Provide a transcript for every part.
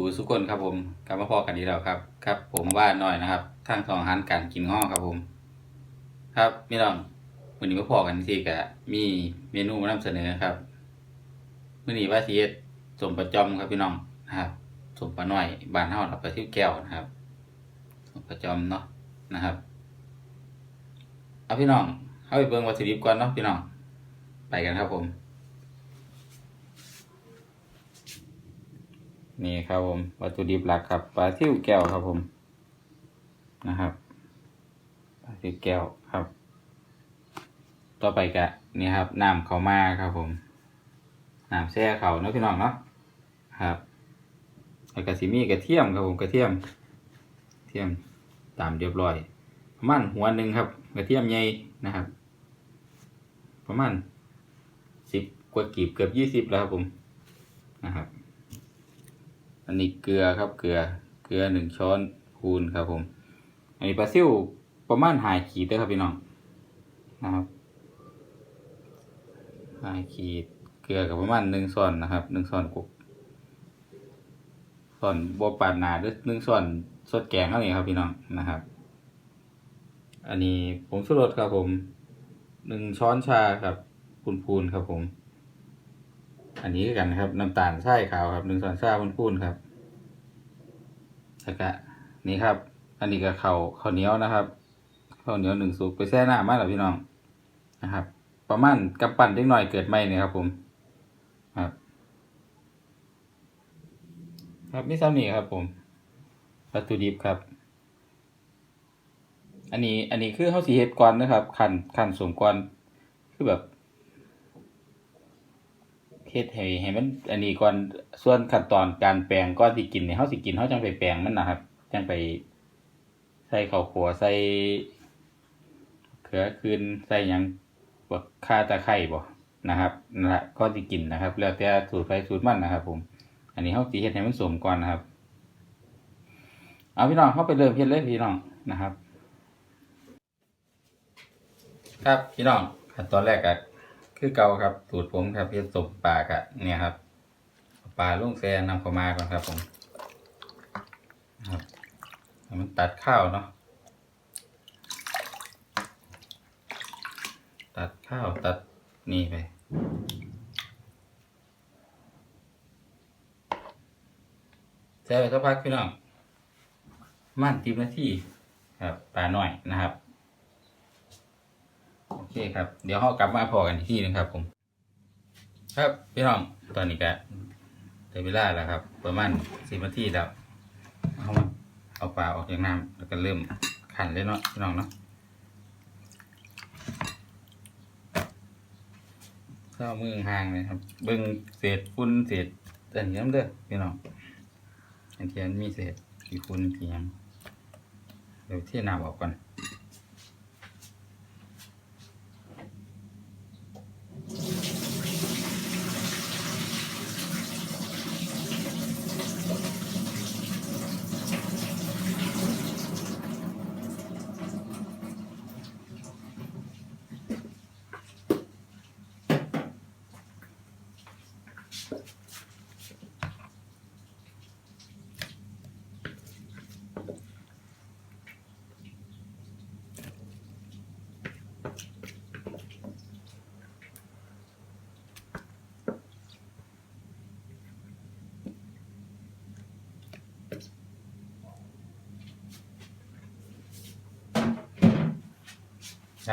กูสุกคนครับผมกลับมาพอกันอีกแล้วครับ ครับ ผมว่าน้อยนะครับทางสองหารการกินง้อครับผม ครับพี่น้องวันนี้มาพอกันที่กะมีเมนูมานำเสนอครับมื่อนี้ว่าสิเฮ็ดสมประจอมครับพี่น้องนะครับสมปลาน้อยบ้านเฮาเราไปที่แก้วนะครับสมประจอมเนาะนะครับเอาพี่น้องเข้าไปเบิ่งวัตถุดิบก่อนเนาะพี่น้องไปกันครับผม นี่ครับผม วัตถุดิบหลักครับปลาทิวแก้วครับผมนะครับปลาทิวแก้วครับ ต่อไปกะนี่ครับน้ำเขาวมาครับผมน้ำแช่เขาเนาะพี่น้องเนาะครับแล้วก็สิมีกระเทียมครับผมกระเทียมเทียมตามเรียบร้อย ประมาณหัวหนึ่งครับกระเทียมใหญ่นะครับ ประมาณสิบกว่ากีบเกือบยี่สิบแล้วครับผมนะครับ อันนี้เกลือครับเกลือเกลือหนึ่งช้อนพูนครับผม อันนี้ปลาซิ่วประมาณหายขีดเด้อครับพี่น้องนะครับหายขีดเกลือกับประมาณหนึ่งช้อนนะครับหนึ่งช้อนกุกช้อนบวปาดหนาหรือหนึ่งช้อนสดแกงเท่านี้ครับพี่น้องนะครับ อันนี้ผมชูรสครับผมหนึ่งช้อนชาครับพูนๆครับผม อันนี้กันนครับน้ำตาลทรายขาวครับหนึ่งส่วนชาพูนๆครับแล้วก็นี่ครับ อันนี้ก็ข้าวข้าวเหนียวนะครับข้าวเหนียวหนึ่งสุกไปแช่น้ำมาแล้วพี่น้องนะครับ ประมาณกำปั้นเล็กหน่อยเกิดใหม่เนี่ยครับ ผมครับ ครับนี่ซ้ำนี่ครับ ผมวัตถุดิบครับ อันนี้ อันนี้คือข้าวสีเห็ดก่อนนะครับ ขันขันสมก่อนคือแบบ เฮ็ดให้ให้มัน อันนี้ก่อนส่วนขั้นตอนการแปลงก่อนสิกินเนี่ยเฮาสิกินเฮาจังไปแปลงมันนะครับจังไป ใส่ข้าวขัวใส่เขือคืนใส่หยังบ่ข่าตะไคร้บ่นะครับนั่นแหละก่อนสิกินนะครับ แล้วแต่สูตรไฟสูตรมันนะครับ ผม อันนี้เฮาสิเฮ็ดให้มันสมก่อนนะครับ เอาพี่น้องเฮาไปเริ่มเฮ็ดเลยพี่น้องนะครับ ครับพี่น้องขั้นตอนแรกก็ คือเก่าครับ สูตรผมครับเฮ็ดสมปลากะเนี่ยครับปลาลุงแซนนำเข้ามาก่อนครับผมครับมันตัดข้าวเนาะตัดข้าวตัดนี่ไปแช่ไปสักพักพี่น้องประมันติบนาทีครับปลาหน่อยนะครับ เคครับ เดี๋ยวเรากลับมาพอกันอีกทีหนึงครับ ผม ครับพี่น้องตอนนี้ก็ได้เวลาแล้วครับ ประมาณสิบนาทีแล้วเอามาเอาปลาออกจากน้ำแล้วก็เริ่มขันเลยเนาะพี่น้องเนาะเข้ามือห่างเลยครับ เบิ้งเศษฝุ่นเศษแต่นี้น้ำเด้อพี่น้องอันที่มันมีเศษกี่ฝุ่นกี่ยังเดี๋ยวเที่น้ำออกก่อน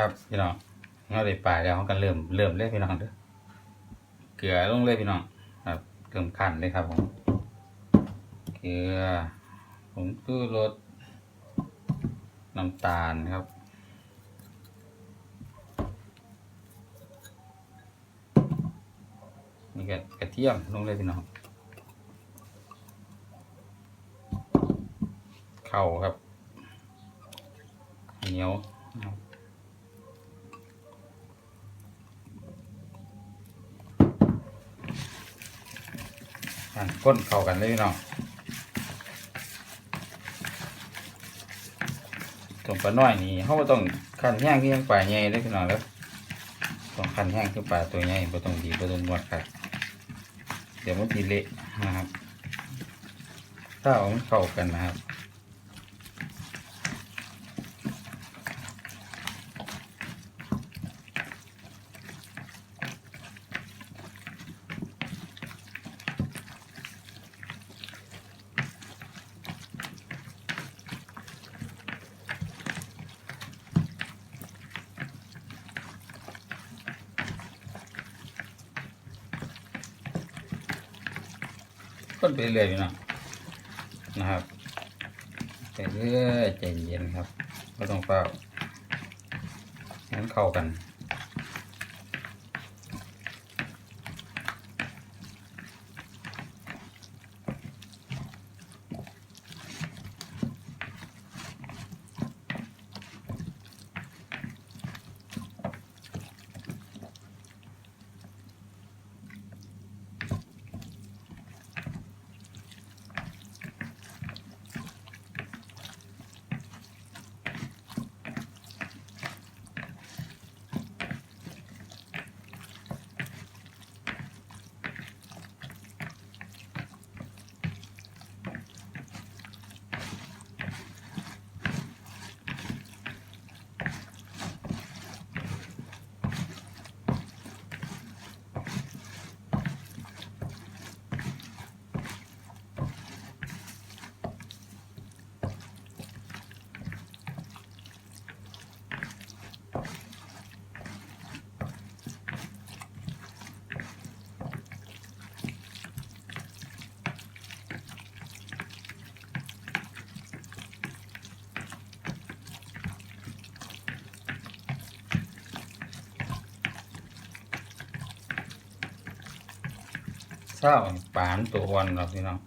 ครับพี่น้องเราได้ปลาแล้วเขากันเริ่มเริ่มเลยพี่น้องเด้อเกลือลงเลยพี่น้องครับเริ่มขันเลยครับผมเกลือผมตู้รสน้ำตาลครับนี่ก็กระเทียมลงเลยพี่น้องเข่าครับเหนียวครับ ก้นเข้ากันเลยพี่น้องตรงปลาน้อยนี่เขาบ่ต้องขันแห้งที่ยังปลาใหญ่เลยพี่น้องแล้วต้องขันแห้งที่ปลาตัวใหญ่บ่ต้องดีบ่ต้องนวดครับดี๋ยวมันตีเละนะครับถ้าเอาเข้ากันนะครับ ก็ไปเรื่อยๆนะนะครับไปเรื่อยใจเย็นครับก็ต้องเฝ้าให้มันเข้ากัน ร้าปานตัววันเราพี่น้อง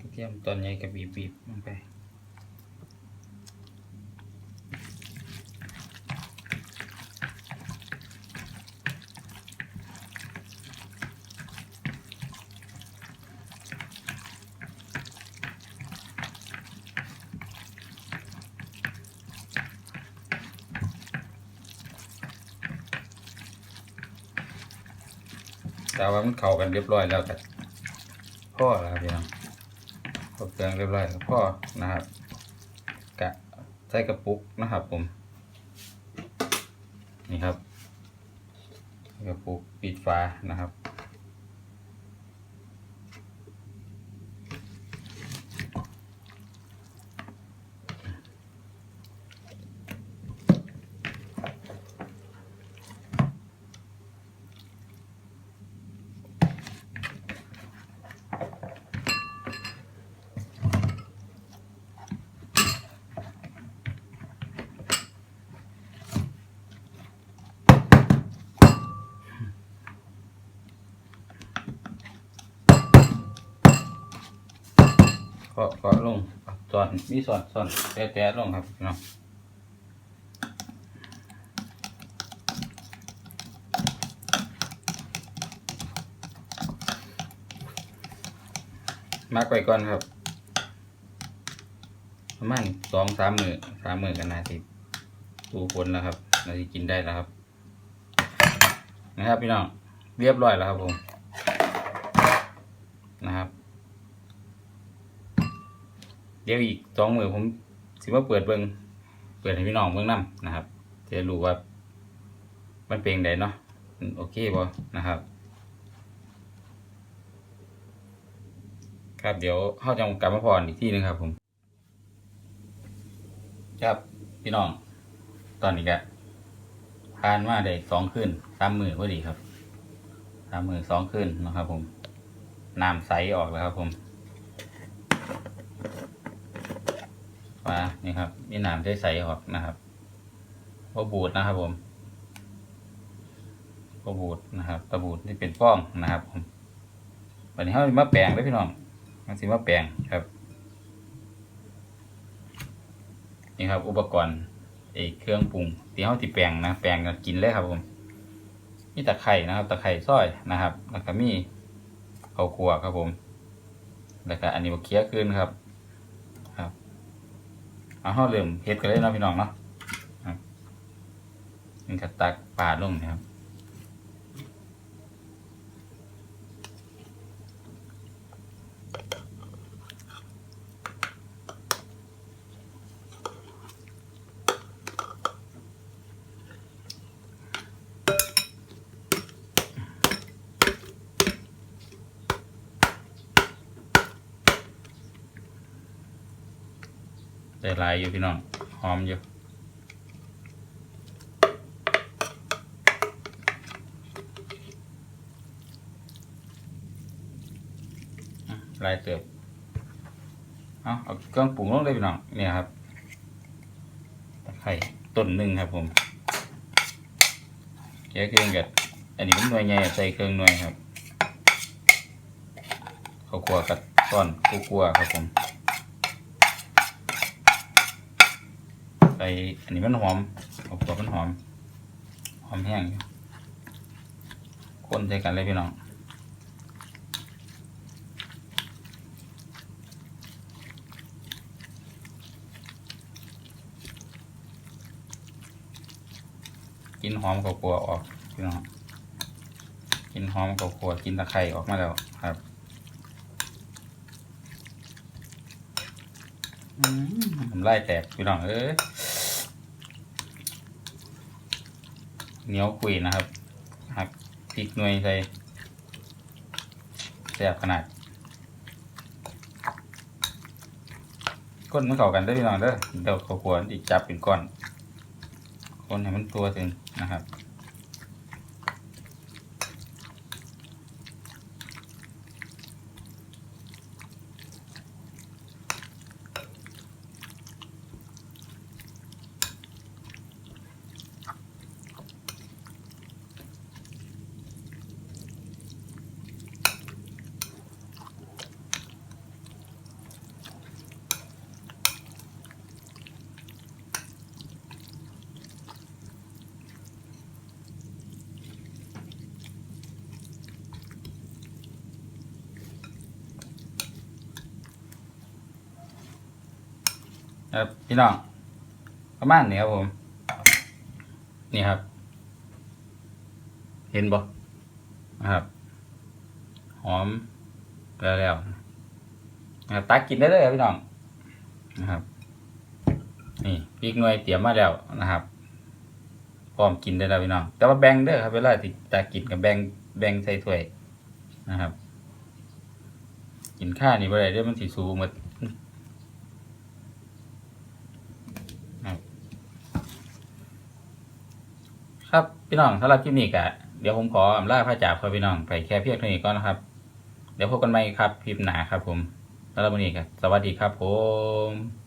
กระเทียมตอนใหญ่กับบีบบีบลงไป แต่ว่ามันเข้ากันเรียบร้อยแล้วกันพ่อแล้วครับพี่น้องพอเครื่องเรียบร้อยพ่อนะครับกะใส่กระปุกนะครับผม นี่ครับ กระปุกปิดฝานะครับ เคาะเคาะลงสอนมีสอนสอนแตะแตะลงครับพี่น้องมักไว้ก่อนครับ ประมาณสองสามมือสามมือกันนาทีตูผลแล้วครับนาทีกินได้แล้วครับ นะครับพี่น้องเรียบร้อยแล้วครับผมนะครับ เดี๋ยวอีกสองมือผมสิว่าเปิดเบิงเปิดให้พี่น้องเบิ่งนํนะครับจะรู้ว่า มันเป็นไดเนาะโอเคบ่นะครับ ครับเดี๋ยวเข้าจะกลับมาพรอีกที่หนึงครับผม ครับพี่น้อง ตอนนี้ก็ผ่านมาได้สองคืนสามมือพอดีครับสามมือสองคืนนะครับ ผมน้ำใสออกแล้วครับผม มานี่ครับ มีหน้ำใสๆออกนะครับพอบูดนะครับผมพอบูดนะครับตะบูดที่เป็นฟ้องนะครับผมวันนี้เขาสิมาแปลงเลยพี่น้องมันสิมาแปลงครับ นี่ครับ อุปกรณ์ไอ้เครื่องปรุงที่เขาติแปลงนะแปลงก็กินเลยครับผมมีตะไคร่นะครับตะไคร่ซอยนะครับแล้วก็มีข้าวคั่วครับผมแล้วก็อันนี้บะเคี้ยขึ้นครับ เอาห้าเริ่มเฮ็ดกันเลยเนาะพี่น้องเนาะครันี่ก็ตักปาลงนะครับ หลายอยู่พี่น้องหอมอยู่ลายเติบเอาเอาเครื่องปรุงลงเลยพี่น้องเนี่ยครับตะไคร่ต้นหนึ่งครับผมแกะเครื่องกับอันนี้มันหน่วยใหญ่ใส่เครื่องหน่วยครับข้าวคั่วกับต้อนกู้กลัวครับผม ส่อันนี้มันหอมเอาตัวมันหอม หอมแห้งอยู่คนใส่กันเลยพี่น้องกินหอมกับกัวออกพี่น้องกินหอมกับกัวกินตะไคร่ออกมาแล้วครับอืมน้ำลายแตกพี่น้องเอ้ย เหนียวกุยนะครับ หักพริกหน่วยใส่แซ่บขนาดก้นมันเข้ากันได้พี่น้องเด้อเดี๋ยวเขาควรอีกจับเป็นก้อน คนให้มันตัวถึงนะครับ ครับพี่น้องประมาณนี้ครับผม นี่ครับ เห็นบ่นะครับหอมแล้วแล้วนะครับตักกินได้เลยครับพี่น้องนะครับ นี่พริกหน่วยเตรียมมาแล้วนะครับพร้อมกินได้แล้วพี่น้องแต่ว่าแบ่งเด้อครับเวลาที่ตักกินกับแบ่งแบ่งใส่ถ้วยนะครับ กินข้าวนี่บ่ได้เด้อมันสิสูงหมด ครับพี่น้องสำหรับคลิปนี้กะเดี๋ยวผมขออำลาพระจ่าพ่อพี่น้องไปแค่เพียงเท่านี้ก่อนนะครับ เดี๋ยวพบกันใหม่ครับคลิปหนาครับผมสำหรับวันนี้กะสวัสดีครับผม